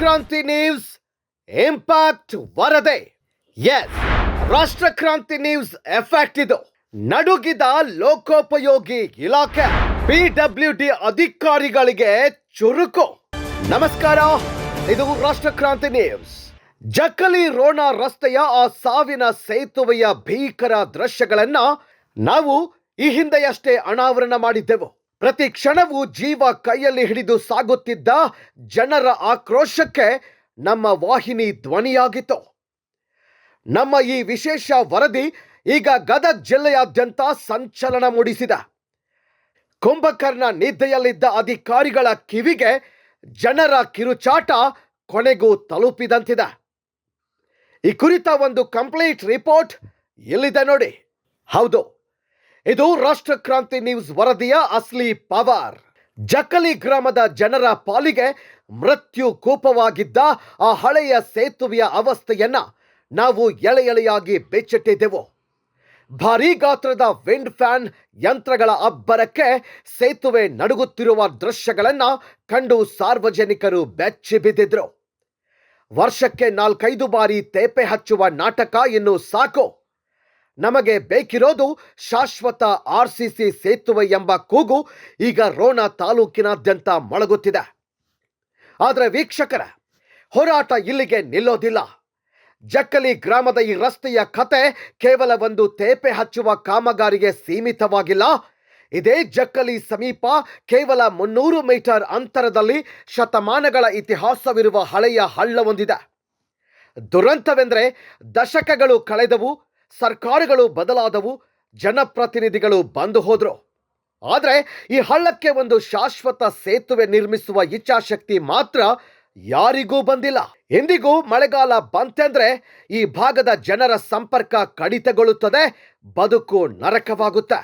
Rashtrakranti news impact ವರದೆ. S, Rashtrakranti news effect ಇದು. ನಡುಗಿದ ಲೋಕೋಪಯೋಗಿ ಇಲಾಖೆ ಪಿಡಬ್ಲ್ಯೂ ಡಿ ಅಧಿಕಾರಿಗಳಿಗೆ ಚುರುಕು. ನಮಸ್ಕಾರ, ಇದು ರಾಷ್ಟ್ರಕ್ರಾಂತಿ ನ್ಯೂಸ್. ಜಕ್ಕಲಿ ರೋಣ ರಸ್ತೆಯ ಆ ಸಾವಿನ ಸೇತುವೆಯ ಭೀಕರ ದೃಶ್ಯಗಳನ್ನ ನಾವು ಈ ಹಿಂದೆಯಷ್ಟೇ ಅನಾವರಣ ಮಾಡಿದ್ದೆವು. ಪ್ರತಿ ಕ್ಷಣವೂ ಜೀವ ಕೈಯಲ್ಲಿ ಹಿಡಿದು ಸಾಗುತ್ತಿದ್ದ ಜನರ ಆಕ್ರೋಶಕ್ಕೆ ನಮ್ಮ ವಾಹಿನಿ ಧ್ವನಿಯಾಗಿತ್ತು. ನಮ್ಮ ಈ ವಿಶೇಷ ವರದಿ ಈಗ ಗದಗ್ ಜಿಲ್ಲೆಯಾದ್ಯಂತ ಸಂಚಲನ ಮೂಡಿಸಿದೆ. ಕುಂಭಕರ್ಣ ನಿದ್ದೆಯಲ್ಲಿದ್ದ ಅಧಿಕಾರಿಗಳ ಕಿವಿಗೆ ಜನರ ಕಿರುಚಾಟ ಕೊನೆಗೂ ತಲುಪಿದಂತಿದೆ. ಈ ಕುರಿತ ಒಂದು ಕಂಪ್ಲೀಟ್ ರಿಪೋರ್ಟ್ ಎಲ್ಲಿದೆ ನೋಡಿ. ಹೌದು ಇದು ರಾಷ್ಟ್ರ ಕ್ರಾಂತಿ ನ್ಯೂಸ್ ವರದಿಯ ಅಸ್ಲಿ ಪವರ್. ಜಕಲಿ ಗ್ರಾಮದ ಜನರ ಪಾಲಿಗೆ ಮೃತ್ಯು ಕೂಪವಾಗಿದ್ದ ಆ ಹಳೆಯ ಸೇತುವೆಯ ಅವಸ್ಥೆಯನ್ನ ನಾವು ಎಳೆ ಎಳೆಯಾಗಿ ಬೆಚ್ಚಿಟ್ಟಿದ್ದೆವು. ಭಾರೀ ಗಾತ್ರದ ವಿಂಡ್ ಫ್ಯಾನ್ ಯಂತ್ರಗಳ ಅಬ್ಬರಕ್ಕೆ ಸೇತುವೆ ನಡುಗುತ್ತಿರುವ ದೃಶ್ಯಗಳನ್ನ ಕಂಡು ಸಾರ್ವಜನಿಕರು ಬೆಚ್ಚಿ ಬಿದ್ದಿದ್ರು. ವರ್ಷಕ್ಕೆ ನಾಲ್ಕೈದು ಬಾರಿ ತೇಪೆ ಹಚ್ಚುವ ನಾಟಕ ಇನ್ನು ಸಾಕು. ನಮಗೆ ಬೇಕಿರೋದು ಶಾಶ್ವತ ಆರ್ ಸಿ ಸಿ ಸೇತುವೆ ಎಂಬ ಕೂಗು ಈಗ ರೋಣ ತಾಲೂಕಿನಾದ್ಯಂತ ಮೊಳಗುತ್ತಿದೆ ಆದರೆ ವೀಕ್ಷಕರ, ಹೋರಾಟ ಇಲ್ಲಿಗೆ ನಿಲ್ಲೋದಿಲ್ಲ. ಜಕ್ಕಲಿ ಗ್ರಾಮದ ಈ ರಸ್ತೆಯ ಕತೆ ಕೇವಲ ಒಂದು ತೇಪೆ ಹಚ್ಚುವ ಕಾಮಗಾರಿಗೆ ಸೀಮಿತವಾಗಿಲ್ಲ. ಇದೇ ಜಕ್ಕಲಿ ಸಮೀಪ ಕೇವಲ ಮುನ್ನೂರು ಮೀಟರ್ ಅಂತರದಲ್ಲಿ ಶತಮಾನಗಳ ಇತಿಹಾಸವಿರುವ ಹಳೆಯ ಹಳ್ಳವೊಂದಿದೆ ದುರಂತವೆಂದರೆ ದಶಕಗಳು ಕಳೆದವು ಸರ್ಕಾರಗಳು ಬದಲಾದವು, ಜನಪ್ರತಿನಿಧಿಗಳು ಬಂದು ಹೋದ್ರು. ಆದರೆ ಈ ಹಳ್ಳಕ್ಕೆ ಒಂದು ಶಾಶ್ವತ ಸೇತುವೆ ನಿರ್ಮಿಸುವ ಇಚ್ಛಾಶಕ್ತಿ ಮಾತ್ರ ಯಾರಿಗೂ ಬಂದಿಲ್ಲ. ಎಂದಿಗೂ ಮಳೆಗಾಲ ಬಂತೆಂದ್ರೆ ಈ ಭಾಗದ ಜನರ ಸಂಪರ್ಕ ಕಡಿತಗೊಳ್ಳುತ್ತದೆ, ಬದುಕು ನರಕವಾಗುತ್ತೆ.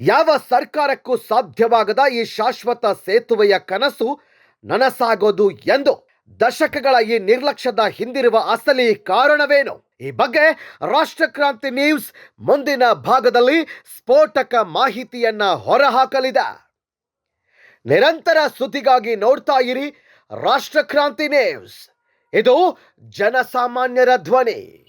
ಯಾವ ಸರ್ಕಾರಕ್ಕೂ ಸಾಧ್ಯವಾಗದ ಈ ಶಾಶ್ವತ ಸೇತುವೆಯ ಕನಸು ನನಸಾಗೋದು ಎಂದು. ದಶಕಗಳ ಈ ನಿರ್ಲಕ್ಷ್ಯದ ಹಿಂದಿರುವ ಅಸಲಿ ಕಾರಣವೇನು? ಈ ಬಗ್ಗೆ ರಾಷ್ಟ್ರಕ್ರಾಂತಿ ನ್ಯೂಸ್ ಮುಂದಿನ ಭಾಗದಲ್ಲಿ ಸ್ಫೋಟಕ ಮಾಹಿತಿಯನ್ನ ಹೊರಹಾಕಲಿದೆ. ನಿರಂತರ ಸುದ್ದಿಗಾಗಿ ನೋಡ್ತಾ ಇರಿ ರಾಷ್ಟ್ರಕ್ರಾಂತಿ ನ್ಯೂಸ್. ಇದು ಜನಸಾಮಾನ್ಯರ ಧ್ವನಿ.